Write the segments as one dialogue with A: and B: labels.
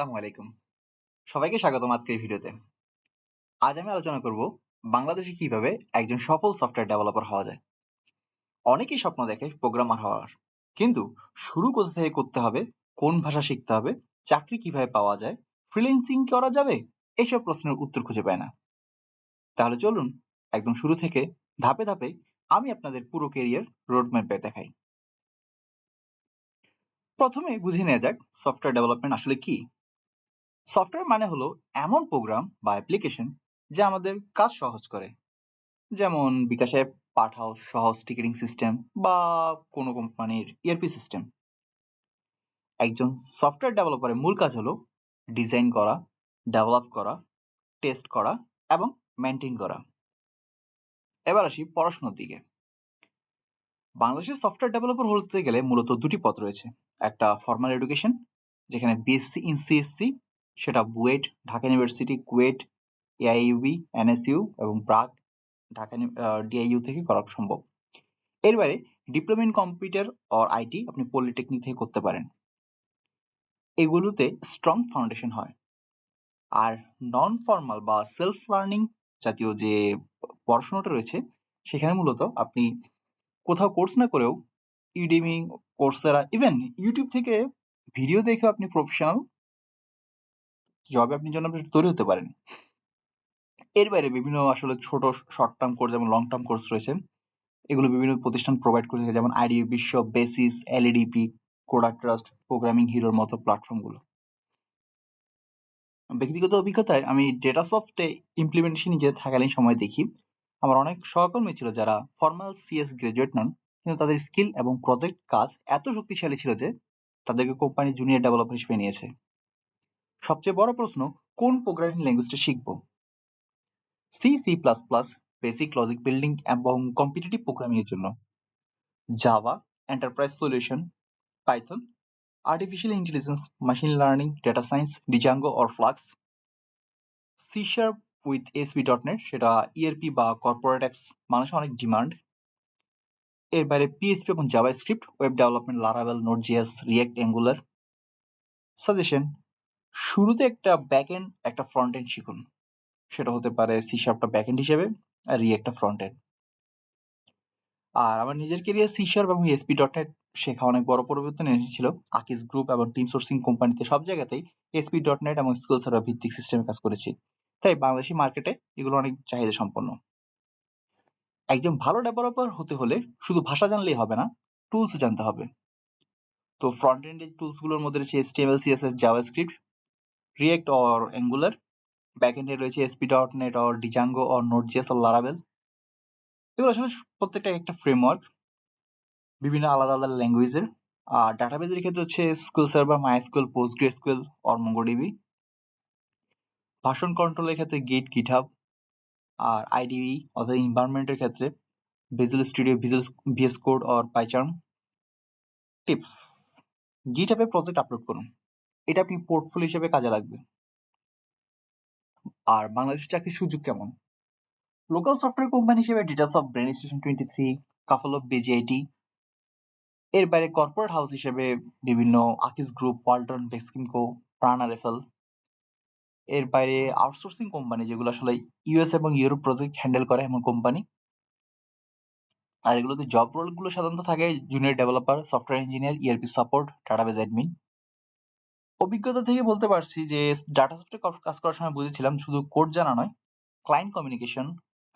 A: আসসালামু আলাইকুম। সবাইকে স্বাগতম আজকের ভিডিওতে। আজ আমি আলোচনা করব বাংলাদেশে কীভাবে একজন সফল সফটওয়্যার ডেভেলপার হওয়া যায়। অনেকেই স্বপ্ন দেখে প্রোগ্রামার হওয়ার। কিন্তু শুরু কোথা থেকে করতে হবে, কোন ভাষা শিখতে হবে, চাকরি কীভাবে পাওয়া যায় ফ্রিল্যান্সিং করা যাবে এইসব প্রশ্নের উত্তর খুঁজে পায় না। তাহলে চলুন একদম শুরু থেকে ধাপে ধাপে আমি আপনাদের পুরো কেরিয়ার রোডম্যাপে দেখাই। প্রথমে বুঝে নেওয়া যাক সফটওয়্যার ডেভেলপমেন্ট আসলে কি। সফটওয়্যার মানে হলো এমন প্রোগ্রাম বা অ্যাপ্লিকেশন যা আমাদের কাজ সহজ করে। যেমন বিকাশ পাঠাও সহজ টিকিটিং সিস্টেম বা কোনো কোম্পানির ইআরপি সিস্টেম একজন সফটওয়্যার ডেভেলপারের মূল কাজ হলো ডিজাইন করা ডেভেলপ করা টেস্ট করা এবং মেনটেন করা। এবার আসি পড়াশোনার দিকে। বাংলাদেশের সফটওয়্যার ডেভেলপার হতে গেলে মূলত দুটি পথ রয়েছে। একটা ফর্মাল এডুকেশন যেখানে বিএসসি ইন সিএসসি সেটা BUET, Dhaka university, KUET AIUB NSU এবং ব্রাক ঢাকা ডিআইইউ থেকে করা সম্ভব। এর বাইরে diploma in computer or IT আপনি পলিটেকনিক থেকে করতে পারেন। এগুলোতে স্ট্রং ফাউন্ডেশন হয়। আর নন ফর্মাল বা সেলফ লার্নিং জাতীয় যে পড়াশোনাটা রয়েছে, সেখানে মূলত আপনি কোথাও কোর্স না করেও ইউডিমি কোর্সেরা, ইভেন ইউটিউব থেকে ভিডিও দেখেও আপনি প্রফেশনাল জবে আপনি জন্য আপনি তৈরি হতে পারেন। এর বাইরে বিভিন্ন আসলে ছোট শর্ট টার্ম কোর্স যেমন লং টার্ম কোর্স রয়েছে, এগুলো বিভিন্ন প্রতিষ্ঠান প্রোভাইড করে থাকে, যেমন আইডিও বিশ্ব BASIS LEDP coder trust programming হিরোর মতো প্ল্যাটফর্মগুলো ব্যক্তিগত অভিজ্ঞতায় আমি ডেটা সফটে ইমপ্লিমেন্টেশন নিজে থাকালীন সময় দেখি, আমার অনেক সহকর্মী ছিল যারা ফর্মাল সিএস গ্রাজুয়েট নন, কিন্তু তাদের স্কিল এবং প্রজেক্ট কাজ এত শক্তিশালী ছিল যে তাদেরকে কোম্পানি জুনিয়র ডেভেলপার হিসেবে নিয়েছে। সবচেয়ে বড় প্রশ্ন, কোন প্রোগ্রামিং ল্যাঙ্গুয়েজটা শিখব? C C plus plus basic logic building এবং কম্পিটিটিভ প্রোগ্রামিং এর জন্য। Java enterprise solution Python artificial intelligence machine learning data science Django or Flask C sharp with ASP dot net সেটা ইআরপি বা কর্পোরেট অ্যাপস মানুষের অনেক demand এর বাইরে PHP এবং JavaScript web development Laravel Node JS React Angular suggestion শুরুতে একটা back end একটা ফ্রন্ট এন্ড শিখুন। সেটা হতে পারে সি শার্পটা ব্যাক এন্ড হিসেবে আর রিয়েক্টটা ফ্রন্ট এন্ড আর আমার নিজের কেরিয়ার সি শার্প এবং এসপি ডট নেট শেখা অনেক বড় পরিবর্তন এনেছিল আকিস গ্রুপ এবং টিম সোর্সিং কোম্পানিতে সব জায়গাতেই এসপি ডট নেট এবং স্কুল সার্ভার ভিত্তিক সিস্টেমে কাজ করেছি। তাই বাংলাদেশি মার্কেটে এগুলো অনেক চাহিদা সম্পন্ন। একজন ভালো ডেভেলপার হতে হলে শুধু ভাষা জানলেই হবে না টুলস জানতে হবে। তো ফ্রন্ট এন্ড টুলসগুলোর মধ্যে রয়েছে HTML CSS JavaScript React or Angular back এন্ডে রয়েছে ASP dot net or Django or Node JS or Laravel এগুলো আসলে প্রত্যেকটা একটা ফ্রেমওয়ার্ক বিভিন্ন আলাদা আলাদা ল্যাঙ্গুয়েজের আর ডাটাবেজের ক্ষেত্রে হচ্ছে SQL server MySQL PostgreSQL or MongoDB version কন্ট্রোলের ক্ষেত্রে গেট গিটহাব আর আইডিই অর্থাৎ এনভায়রনমেন্টের ক্ষেত্রে Visual Studio Visual VS Code or PyCharm tips গিটহাবে project upload করুন। এটা আপনি পোর্টফোলিও হিসেবে কাজে লাগবে। আর বাংলাদেশের চাকরির সুযোগ কেমন? লোকাল সফটওয়্যার কোম্পানি হিসেবে DataSoft Brain Station twenty three couple of BJIT এর বাইরে কর্পোরেট হাউস হিসেবে বিভিন্ন আকিস গ্রুপ ওয়ালটন ডেক্সকিমকো প্রাণা রেফেল এর বাইরে আউটসোর্সিং কোম্পানি যেগুলো আসলে ইউএস এবং ইউরোপ প্রজেক্ট হ্যান্ডেল করে এমন কোম্পানি আর এগুলোতে জব রোলগুলো সাধারণত থাকে junior developer software engineer ERP support database admin অভিজ্ঞতা থেকে বলতে পারছি যে ডাটা সফটে কাজ করার সময় বুঝেছিলাম শুধু কোড জানা নয় ক্লায়েন্ট কমিউনিকেশন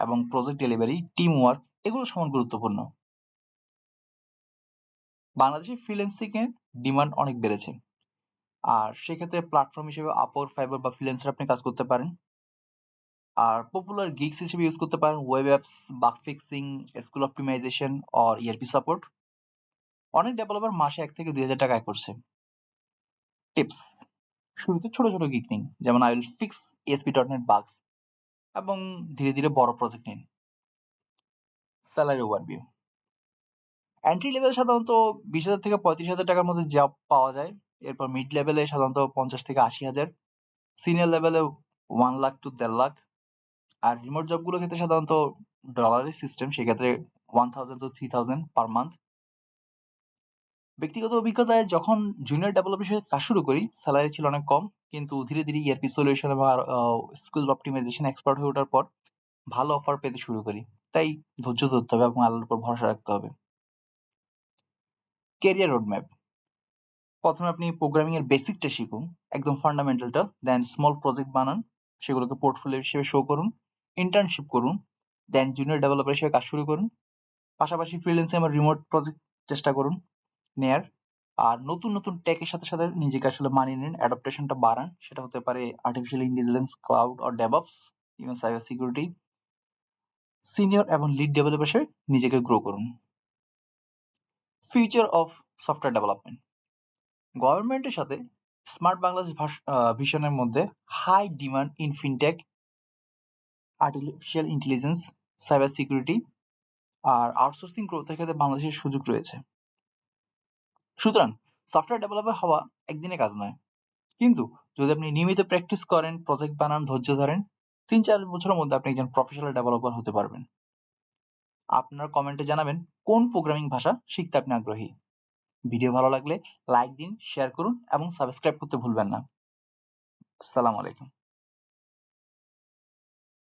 A: এবং প্রজেক্ট ডেলিভারি টিম ওয়ার্ক এগুলো সমান গুরুত্বপূর্ণ। বাংলাদেশে ফ্রিল্যান্সিং এর ডিমান্ড অনেক বেড়েছে। আর সেক্ষেত্রে প্ল্যাটফর্ম হিসেবে আপর ফাইবার বা ফ্রিল্যান্সার আপনি কাজ করতে পারেন। আর পপুলার গিগস হিসেবে ইউজ করতে পারেন web apps bug fixing SQL optimization or ERP support অনেক ডেভেলপার মাসে এক থেকে দুই হাজার টাকা আয় করছে। টিপস শুরুতে ছোট ছোট গিগ নিন, যেমন I will fix ASP dot net bugs এবং ধীরে ধীরে বড় প্রজেক্ট নিন। স্যালারি ওভারভিউ এন্ট্রি লেভেল সাধারণত বিশ হাজার থেকে পঁয়ত্রিশ হাজার টাকার মধ্যে জব পাওয়া যায়, এরপর মিড লেভেলে সাধারণত পঞ্চাশ থেকে আশি হাজার সিনিয়র লেভেলে ওয়ান লাখ টু দেড় লাখ আর রিমোট জবগুলোর ক্ষেত্রে সাধারণত ডলারের সিস্টেম সেক্ষেত্রে one thousand two three thousand per month ব্যক্তিগত অভিজ্ঞতায় যখন জুনিয়র ডেভেলপার হিসেবে কাজ শুরু করি স্যালারি ছিল অনেক কম, কিন্তু ধীরে ধীরে ইআরপি সলিউশন এবং স্কিল অপটিমাইজেশন এক্সপার্ট হয়ে ওঠার পর ভালো অফার পেতে শুরু করি। তাই ধৈর্য ধরতে হবে এবং আল্লাহর উপর ভরসা রাখতে হবে। কেরিয়ার রোডম্যাপ প্রথমে আপনি প্রোগ্রামিং এর বেসিকটা শিখুন, একদম ফান্ডামেন্টালটা দেন স্মল প্রজেক্ট বানান, সেগুলোকে পোর্টফোলিও হিসেবে শো করুন ইন্টার্নশিপ করুন দেন জুনিয়র ডেভেলপার হিসেবে কাজ শুরু করুন, পাশাপাশি ফ্রিল্যান্সিং আমার রিমোট প্রজেক্ট চেষ্টা করুন নেয়ার। আর নতুন নতুন টেকের সাথে সাথে নিজেকে আসলে মানিয়ে নিন অ্যাডাপ্টেশনটা বাড়ান। সেটা হতে পারে artificial intelligence cloud or DevOps even cyber security senior এবং লিড ডেভেলপার নিজেকে গ্রো করুন। ফিউচার অফ সফটওয়্যার ডেভেলপমেন্ট গভর্নমেন্টের সাথে স্মার্ট বাংলাদেশ ভিশনের মধ্যে high demand in fintech artificial intelligence cyber security R outsourcing গ্রোথের ক্ষেত্রে বাংলাদেশের সুযোগ রয়েছে। সুতরাং সফটওয়্যার ডেভেলপার হওয়া একদিনে কাজ নয়। কিন্তু যদি আপনি নিয়মিত প্র্যাকটিস করেন প্রজেক্ট বানান, ধৈর্য ধরেন তিন চার বছরের মধ্যে আপনি একজন প্রফেশনাল ডেভেলপার হতে পারবেন। আপনার কমেন্টে জানাবেন কোন প্রোগ্রামিং ভাষা শিখতে আপনি আগ্রহী। ভিডিও ভালো লাগলে লাইক দিন শেয়ার করুন এবং সাবস্ক্রাইব করতে ভুলবেন না। আসসালামু আলাইকুম।